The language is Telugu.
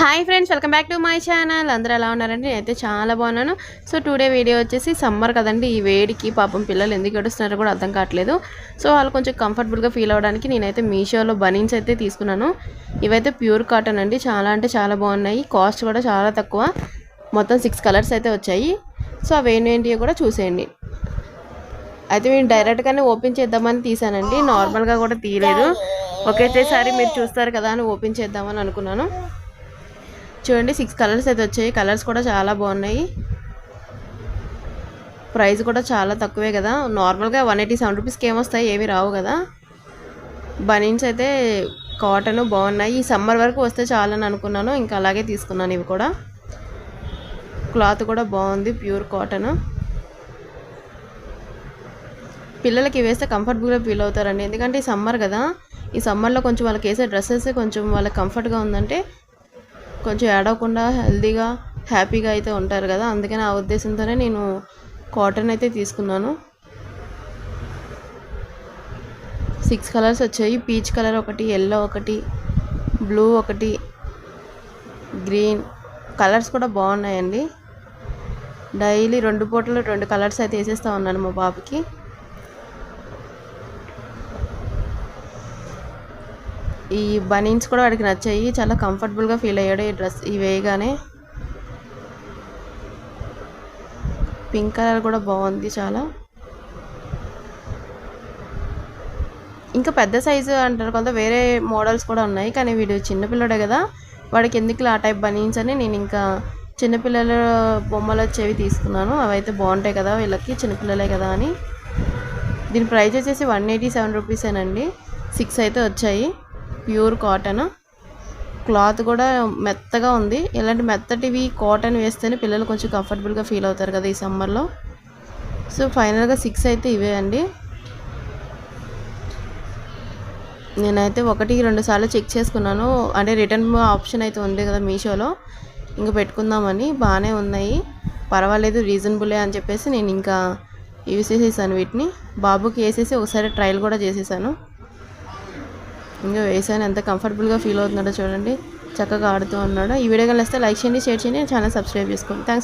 Hi friends welcome back to my channel. అందరూ ఎలా ఉన్నారండి? నేనైతే చాలా బాగున్నాను. సో టుడే వీడియో వచ్చేసి సమ్మర్ కదండి. ఈ వేడికి పాపం పిల్లలు ఎందుకు ఏడుస్తున్నారో కూడా అర్థం కావట్లేదు. సో వాళ్ళు కొంచెం కంఫర్టబుల్గా ఫీల్ అవ్వడానికి నేనైతే మీషోలో బనీన్స్ అయితే తీసుకున్నాను. ఇవైతే ప్యూర్ కాటన్ అండి. చాలా అంటే చాలా బాగున్నాయి. కాస్ట్ కూడా చాలా తక్కువ. మొత్తం సిక్స్ కలర్స్ అయితే వచ్చాయి. సో అవి ఏంటి కూడా చూసేయండి. అయితే మేము డైరెక్ట్గానే ఓపెన్ చేద్దామని తీసానండి. నార్మల్గా కూడా తీయలేదు. ఒకేసారి మీరు చూస్తారు కదా అని ఓపెన్ చేద్దామని అనుకున్నాను. చూడండి సిక్స్ కలర్స్ అయితే వచ్చాయి. కలర్స్ కూడా చాలా బాగున్నాయి. ప్రైస్ కూడా చాలా తక్కువే కదా. నార్మల్గా వన్ ఎయిటీ సెవెన్ రూపీస్కి ఏమొస్తాయి ఏమి రావు కదా. బనీన్స్ అయితే కాటన్ బాగున్నాయి. ఈ సమ్మర్ వరకు వస్తే చాలని అనుకున్నాను. ఇంకా అలాగే తీసుకున్నాను ఇవి కూడా. క్లాత్ కూడా బాగుంది. ప్యూర్ కాటన్ పిల్లలకి వేస్తే కంఫర్టబుల్గా ఫీల్ అవుతారండి. ఎందుకంటే ఈ సమ్మర్ కదా. ఈ సమ్మర్లో కొంచెం వాళ్ళకి వేసే డ్రెస్సెస్ కొంచెం వాళ్ళకి కంఫర్ట్గా ఉందంటే కొంచెం ఏడవకుండా హెల్తీగా హ్యాపీగా అయితే ఉంటారు కదా. అందుకని ఆ ఉద్దేశంతోనే నేను కాటన్ అయితే తీసుకున్నాను. సిక్స్ కలర్స్ వచ్చాయి. పీచ్ కలర్ ఒకటి ఎల్లో ఒకటి బ్లూ ఒకటి గ్రీన్ కలర్స్ కూడా బాగున్నాయండి. డైలీ రెండు పూటలు రెండు కలర్స్ అయితే వేసేస్తూ ఉన్నాను మా బాబుకి. ఈ బనీన్స్ కూడా వాడికి నచ్చాయి. చాలా కంఫర్టబుల్గా ఫీల్ అయ్యాడు ఈ డ్రెస్ ఇవి వేయగానే. పింక్ కలర్ కూడా బాగుంది చాలా. ఇంకా పెద్ద సైజు అంటారు కొంత వేరే మోడల్స్ కూడా ఉన్నాయి. కానీ వీడు చిన్నపిల్లడే కదా. వాడికి ఎందుకు ఆ టైప్ బనీన్స్ అని నేను ఇంకా చిన్నపిల్లల బొమ్మలు వచ్చేవి తీసుకున్నాను. అవైతే బాగుంటాయి కదా వీళ్ళకి చిన్నపిల్లలే కదా అని. దీని ప్రైస్ వచ్చేసి వన్ ఎయిటీ సెవెన్ రూపీసేనండి సిక్స్ అయితే వచ్చాయి. Pure cotton. క్లాత్ కూడా మెత్తగా ఉంది. ఇలాంటి మెత్తటివి కాటన్ వేస్తేనే పిల్లలు కొంచెం కంఫర్టబుల్గా ఫీల్ అవుతారు కదా ఈ సమ్మర్లో సో ఫైనల్గా సిక్స్ అయితే ఇవే అండి. నేనైతే ఒకటి రెండు సార్లు చెక్ చేసుకున్నాను. అంటే రిటర్న్ ఆప్షన్ అయితే ఉంది కదా మీషోలో. ఇంకా పెట్టుకుందామని బాగానే ఉన్నాయి. పర్వాలేదు రీజనబులే అని చెప్పేసి నేను ఇంకా యూస్ చేసేసాను వీటిని. బాబుకి వేసేసి ఒకసారి ట్రయల్ కూడా చేసేసాను. ఇంకా వేసాను. ఎంత కంఫర్టబుల్గా ఫీల్ అవుతున్నాడో చూడండి. చక్కగా ఆడుతూ ఉన్నాడు. ఈ వీడియో కలిస్తే లైక్ చేయండి షేర్ చేయండి. ఛానల్ సబ్స్క్రైబ్ చేసుకోండి. థ్యాంక్స్